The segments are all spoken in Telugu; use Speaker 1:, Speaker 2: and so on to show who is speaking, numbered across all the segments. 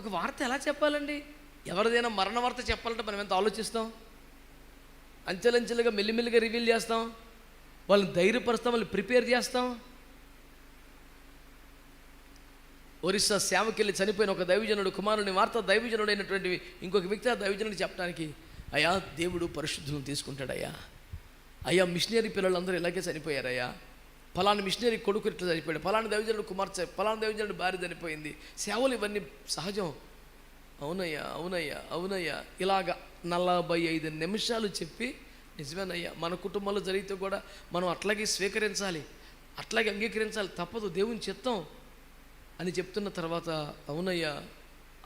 Speaker 1: ఒక వార్త ఎలా చెప్పాలండి? ఎవరిదైనా మరణ వార్త చెప్పాలంటే మనం ఎంత ఆలోచిస్తాం? అంచెలంచెలుగా మెల్లిమెల్లిగా రివీల్ చేస్తాం? వాళ్ళని ధైర్యపరుస్తాం? వాళ్ళని ప్రిపేర్ చేస్తాం? ఒరిస్సా సేవకెళ్ళి చనిపోయిన ఒక దైవజనుడు కుమారుని వార్త దైవజనుడు అయినటువంటి ఇంకొక వ్యక్తి ఆ దైవజనుడు చెప్పడానికి అయ్యా దేవుడు పరిశుద్ధులను తీసుకుంటాడయ్యా. అయ్యా మిషనరీ పిల్లలందరూ ఇలాగే చనిపోయారయ్యా. ఫలాని మిషనరీ కొడుకు ఇట్లా చనిపోయాడు. ఫలాని దైవజనుడు కుమార్తె ఫలాని దైవజనుడు భార్య చనిపోయింది. సేవలు ఇవన్నీ సహజం. అవునయ్యా అవునయ్యా అవునయ్యా. ఇలాగ నలభై ఐదు నిమిషాలు చెప్పి నిజమేనయ్యా మన కుటుంబంలో జరిగితే కూడా మనం అట్లాగే స్వీకరించాలి. అట్లాగే అంగీకరించాలి. తప్పదు దేవుని చిత్తం అని చెప్తున్న తర్వాత అవునయ్యా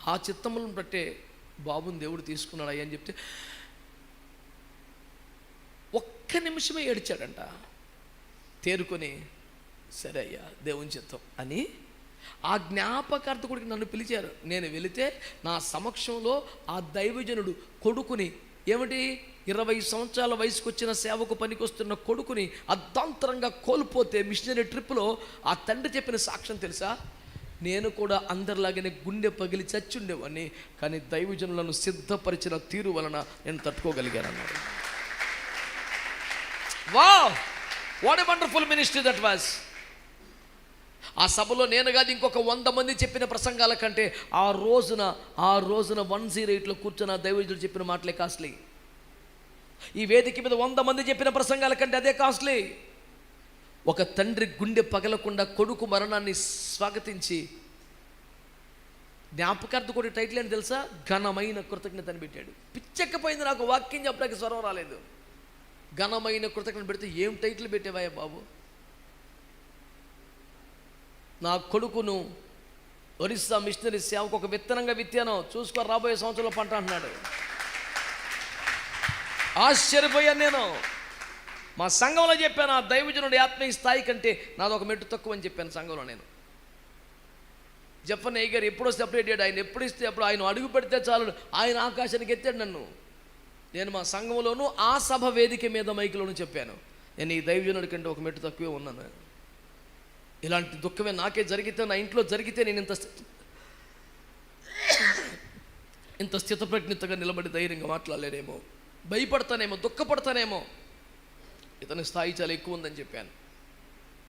Speaker 1: ఆ చిత్తములను బట్టే బాబుని దేవుడు తీసుకున్నాడు అయ్యా అని చెప్తే ఒక్క నిమిషమే ఏడ్చాడంట. తేరుకొని సరే అయ్యా దేవుని చిత్తం అని ఆ జ్ఞాపకార్థకుడికి నన్ను పిలిచారు. నేను వెళితే నా సమక్షంలో ఆ దైవజనుడు కొడుకుని ఏమిటి? ఇరవై సంవత్సరాల వయసుకు వచ్చిన సేవకు పనికొస్తున్న కొడుకుని అర్ధాంతరంగా కోల్పోతే మిషనరీ ట్రిప్లో ఆ తండ్రి చెప్పిన సాక్ష్యం తెలుసా? నేను కూడా అందరిలాగానే గుండె పగిలి చచ్చుండేవాడిని కానీ దైవజనులను సిద్ధపరిచిన తీరు వలన నేను తట్టుకోగలిగాను వా what a wonderful ministry that was ఆ సభలో నేను కాదు ఇంకొక వంద మంది చెప్పిన ప్రసంగాల కంటే ఆ రోజున ఆ రోజున వన్ జీరో ఎయిట్లో కూర్చున్న దైవజుడు చెప్పిన మాటలే కాస్ట్లీ. ఈ వేదిక మీద వంద మంది చెప్పిన ప్రసంగాల కంటే అదే కాస్ట్లీ. ఒక తండ్రి గుండె పగలకుండా కొడుకు మరణాన్ని స్వాగతించి జ్ఞాపకార్థకుడి టైటిల్ అని తెలుసా? ఘనమైన కృతజ్ఞతను పెట్టాడు. పిచ్చెక్కపోయింది నాకు వాక్యం చెప్పడానికి స్వరం రాలేదు. ఘనమైన కృతజ్ఞత పెడితే ఏం టైటిల్ పెట్టేవాయా బాబు? నా కొడుకును ఒరిస్సా మిషనరీ సేవకు ఒక విత్తనంగా విత్తాను. చూసుకో రాబోయే సంవత్సరంలో పంట అంటున్నాడు. ఆశ్చర్యపోయాను నేను. మా సంఘంలో చెప్పాను ఆ దైవజనుడి ఆత్మీయ స్థాయి కంటే నాది ఒక మెట్టు తక్కువ అని చెప్పాను సంఘంలో నేను. చెప్పన్న గారు ఎప్పుడో సెపరేట్ అయ్యాడు ఆయన ఎప్పుడు ఇస్తే అప్పుడు ఆయన అడుగు పెడితే చాలు ఆయన ఆకాశానికి ఎత్తాడు నన్ను. నేను మా సంఘంలోనూ ఆ సభ వేదిక మీద మైకులోనూ చెప్పాను. నేను ఈ దైవజనుడి కంటే ఒక మెట్టు తక్కువే ఉన్నాను. ఇలాంటి దుఃఖమే నాకే జరిగితే నా ఇంట్లో జరిగితే నేను ఇంత ఇంత స్థితప్రజ్ఞతగా నిలబడి ధైర్యంగా మాట్లాడలేనేమో. భయపడతానేమో దుఃఖపడతానేమో. ఇతని స్థాయి చాలా ఎక్కువ ఉందని చెప్పాను.